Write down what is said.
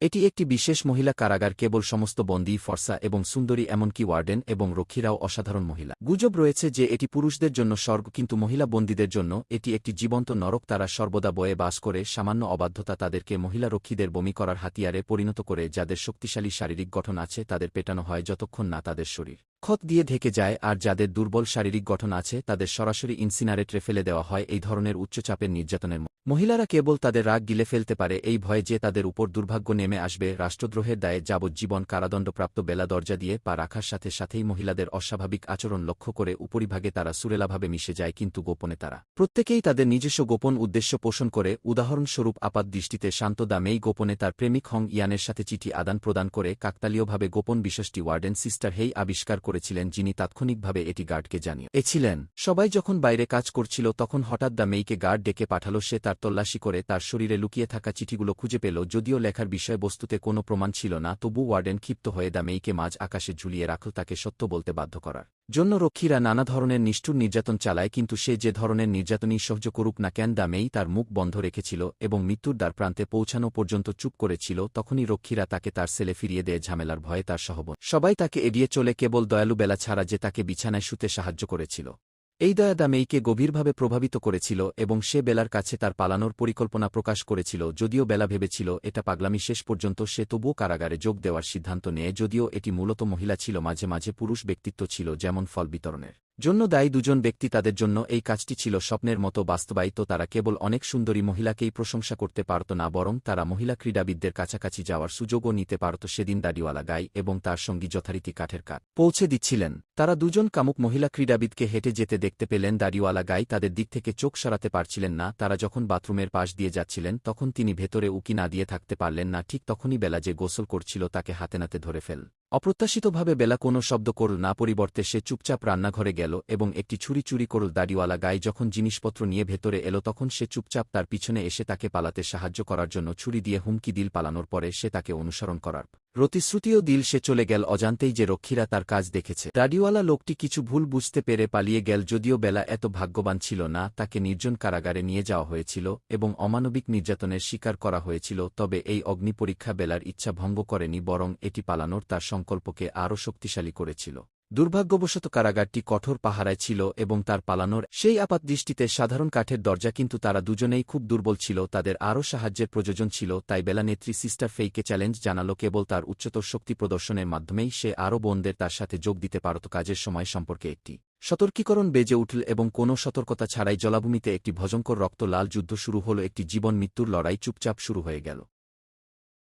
এটি একটি বিশেষ মহিলা কারাগার, কেবল সমস্ত বন্দী, ফর্সা এবং সুন্দরী, এমনকি ওয়ার্ডেন এবং রক্ষীরাও অসাধারণ মহিলা। গুজব রয়েছে যে এটি পুরুষদের জন্য স্বর্গ, কিন্তু মহিলা বন্দীদের জন্য এটি একটি জীবন্ত নরক। তারা সর্বদা বয়ে বাস করে, সামান্য অবাধ্যতা তাদেরকে মহিলা রক্ষীদের বমি করার হাতিয়ারে পরিণত করে, যাদের শক্তিশালী শারীরিক গঠন আছে, তাদের পেটানো হয় যতক্ষণ না তাদের শরীর। ক্ষত দিয়ে ঢেকে যায় আর যাদের দুর্বল শারীরিক গঠন আছে, তাদের সরাসরি ইনসিনারেটরে ফেলে দেওয়া হয় এই ধরনের উচ্চচাপের নির্যাতনের মহিলারা কেবল তাদের রাগ গিলে ফেলতে পারে এই ভয়ে যে তাদের উপর দুর্ভাগ্য নেমে আসবে, রাষ্ট্রদ্রোহের দায়ে যাবজ্জীবন কারাদণ্ডপ্রাপ্ত বেলা দরজা দিয়ে পা রাখার সাথে সাথেই মহিলাদের অস্বাভাবিক আচরণ লক্ষ্য করে উপরিভাগে তারা সুরেলাভাবে মিশে যায় কিন্তু গোপনে তারা। প্রত্যেকেই তাদের নিজস্ব গোপন উদ্দেশ্য পোষণ করে, উদাহরণস্বরূপ আপাত দৃষ্টিতে শান্ত দামেই গোপনে তার প্রেমিক হং ইয়ানের সাথে চিঠি আদান প্রদান করে কাকতালীয়ভাবে গোপন বিষয়টি ওয়ার্ডেন সিস্টার হেই আবিষ্কার করেছিলেন যিনি তাৎক্ষণিকভাবে এটি গার্ডকে জানিয়ে। এছিলেন সবাই যখন বাইরে কাজ করছিল তখন হঠাৎ দ্য মেয়েকে গার্ড ডেকে পাঠালো। সে তার তল্লাশি করে তার শরীরে লুকিয়ে থাকা চিঠিগুলো খুঁজে পেল। যদিও লেখার বিষয়বস্তুতে কোনো প্রমাণ ছিল না, তবু ওয়ার্ডেন ক্ষিপ্ত হয়ে দ্য মেয়েকে মাঝ আকাশে ঝুলিয়ে রাখল তাকে সত্য বলতে বাধ্য করার। জন্য রক্ষীরা নানা ধরনের নিষ্ঠুর নির্যাতন চালায়, কিন্তু সে যে ধরনের নির্যাতনই সহ্য করুক না কেন, দামেই তার মুখ বন্ধ রেখেছিল এবং মৃত্যুর দ্বার প্রান্তে পৌঁছানো পর্যন্ত চুপ করেছিল, তখনই রক্ষীরা তাকে তার সেলে ফিরিয়ে দেয়, ঝামেলার ভয়ে তার সহব সবাই তাকে এড়িয়ে চলে, কেবল দয়ালু বেলা ছাড়া যে তাকে বিছানায় শুতে সাহায্য করেছিল। এই দয়া দা মেইকে গভীরভাবে প্রভাবিত করেছিল এবং সে বেলার কাছে তার পালানোর পরিকল্পনা প্রকাশ করেছিল যদিও বেলা ভেবেছিল এটা পাগলামি শেষ পর্যন্ত, সে তবুও কারাগারে যোগ দেওয়ার সিদ্ধান্ত নেয়, যদিও এটি মূলত মহিলা ছিল, মাঝে মাঝে পুরুষ ব্যক্তিত্ব ছিল, যেমন ফল বিতরণের। জন্য দায়ী দুজন ব্যক্তি তাদের জন্য এই কাজটি ছিল স্বপ্নের মতো বাস্তবায়িত। তারা কেবল অনেক সুন্দরী মহিলাকেই প্রশংসা করতে পারত না, বরং তারা মহিলা ক্রীড়াবিদদের কাছাকাছি যাওয়ার সুযোগও নিতে পারত সেদিন দাড়িওয়ালা গাই এবং তার সঙ্গী যথারীতি কাঠের কাঠ। পৌঁছে দিচ্ছিলেন। তারা দুজন কামুক মহিলা ক্রীড়াবিদকে হেঁটে যেতে দেখতে পেলেন, দাড়িওয়ালা গাই তাদের দিক থেকে চোখ সরাতে পারছিলেন না। তারা যখন বাথরুমের পাশ দিয়ে যাচ্ছিলেন, তখন তিনি ভেতরে উকি না দিয়ে থাকতে পারলেন না, ঠিক তখনই বেলা যে গোসল করছিল তাকে হাতে নাতে ধরে ফেল অপ্রত্যাশিতভাবে বেলা কোনো শব্দ করল না পরিবর্তে সে চুপচাপ রান্নাঘরে গেল এবং একটি ছুরি চুরি করল দাড়িওয়ালা গায়ে যখন জিনিসপত্র নিয়ে ভেতরে এলো তখন সে চুপচাপ তার পিছনে এসে তাকে পালাতে সাহায্য করার জন্য ছুরি দিয়ে হুমকি দিল পালানোর পরে সে তাকে অনুসরণ করার প্রতিশ্রুতিও দিল সে চলে গেল অজান্তেই যে রক্ষীরা তার কাজ দেখেছে। দাড়িওয়ালা লোকটি কিছু ভুল বুঝতে পেরে পালিয়ে গেল যদিও বেলা এত ভাগ্যবান ছিল না, তাকে নির্জন কারাগারে নিয়ে যাওয়া হয়েছিল এবং অমানবিক নির্যাতনের শিকার করা হয়েছিল, তবে এই অগ্নিপরীক্ষা বেলার ইচ্ছা ভঙ্গ করেনি, বরং এটি পালানোর তার সংকল্পকে আরও শক্তিশালী করেছিল। দুর্ভাগ্যবশত কারাগারটি কঠোর পাহারায় ছিল এবং তার পালানোর সেই আপাত দৃষ্টিতে সাধারণ কাঠের দরজা কিন্তু তারা দুজনেই খুব দুর্বল ছিল, তাদের আরও সাহায্যের প্রয়োজন ছিল, তাই বেলা নেত্রী সিস্টার ফেইকে চ্যালেঞ্জ জানালো কেবল তার উচ্চতর শক্তি প্রদর্শনের মাধ্যমেই সে আরও বোনদের তার সাথে যোগ দিতে পারত কাজের সময় সম্পর্কে একটি। সতর্কীকরণ বেজে উঠল এবং কোনো সতর্কতা ছাড়াই জলাভূমিতে একটি ভজঙ্কর রক্ত লাল যুদ্ধ শুরু হল, একটি জীবন মৃত্যুর লড়াই চুপচাপ শুরু হয়ে গেল।